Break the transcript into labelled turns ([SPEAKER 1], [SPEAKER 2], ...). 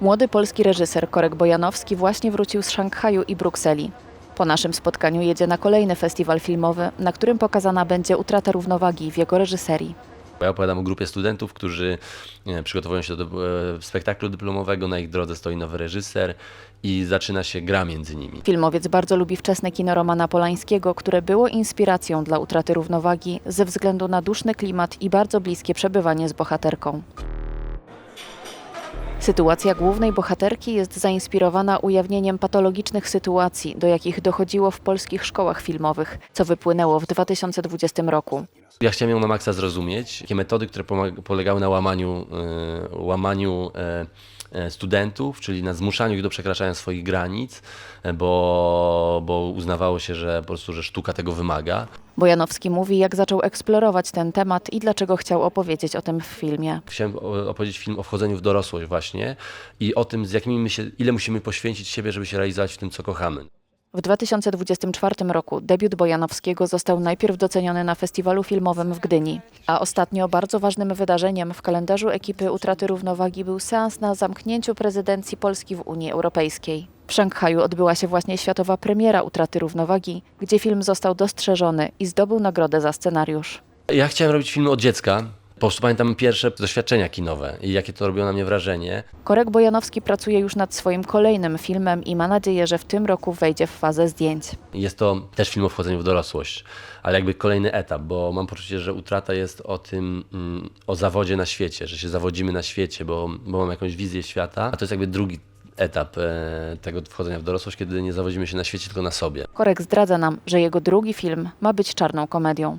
[SPEAKER 1] Młody polski reżyser Korek Bojanowski właśnie wrócił z Szanghaju i Brukseli. Po naszym spotkaniu jedzie na kolejny festiwal filmowy, na którym pokazana będzie utrata równowagi w jego reżyserii.
[SPEAKER 2] Ja opowiadam o grupie studentów, którzy przygotowują się do e, spektaklu dyplomowego, na ich drodze stoi nowy reżyser i zaczyna się gra między nimi.
[SPEAKER 1] Filmowiec bardzo lubi wczesne kino Romana Polańskiego, które było inspiracją dla utraty równowagi ze względu na duszny klimat i bardzo bliskie przebywanie z bohaterką. Sytuacja głównej bohaterki jest zainspirowana ujawnieniem patologicznych sytuacji, do jakich dochodziło w polskich szkołach filmowych, co wypłynęło w 2020 roku.
[SPEAKER 2] Ja chciałem ją na maksa zrozumieć. Takie metody, które polegały na łamaniu, e, łamaniu e, studentów, czyli na zmuszaniu ich do przekraczania swoich granic, e, bo, bo uznawało się, że po prostu, że sztuka tego wymaga.
[SPEAKER 1] Bojanowski mówi, jak zaczął eksplorować ten temat i dlaczego chciał opowiedzieć o tym w filmie.
[SPEAKER 2] Chciałem opowiedzieć film o wchodzeniu w dorosłość właśnie i o tym, z jakimi my się, ile musimy poświęcić siebie, żeby się realizować w tym, co kochamy.
[SPEAKER 1] W 2024 roku debiut Bojanowskiego został najpierw doceniony na festiwalu filmowym w Gdyni, a ostatnio bardzo ważnym wydarzeniem w kalendarzu ekipy Utraty Równowagi był seans na zamknięciu prezydencji Polski w Unii Europejskiej. W Szanghaju odbyła się właśnie światowa premiera Utraty Równowagi, gdzie film został dostrzeżony i zdobył nagrodę za scenariusz.
[SPEAKER 2] Ja chciałem robić filmy od dziecka. Po prostu pamiętam pierwsze doświadczenia kinowe i jakie to robiło na mnie wrażenie.
[SPEAKER 1] Korek Bojanowski pracuje już nad swoim kolejnym filmem i ma nadzieję, że w tym roku wejdzie w fazę zdjęć.
[SPEAKER 2] Jest to też film o wchodzeniu w dorosłość, ale jakby kolejny etap, bo mam poczucie, że utrata jest o tym, mm, o zawodzie na świecie, że się zawodzimy na świecie, bo, bo mam jakąś wizję świata, a to jest jakby drugi etap e, tego wchodzenia w dorosłość, kiedy nie zawodzimy się na świecie, tylko na sobie.
[SPEAKER 1] Korek zdradza nam, że jego drugi film ma być czarną komedią.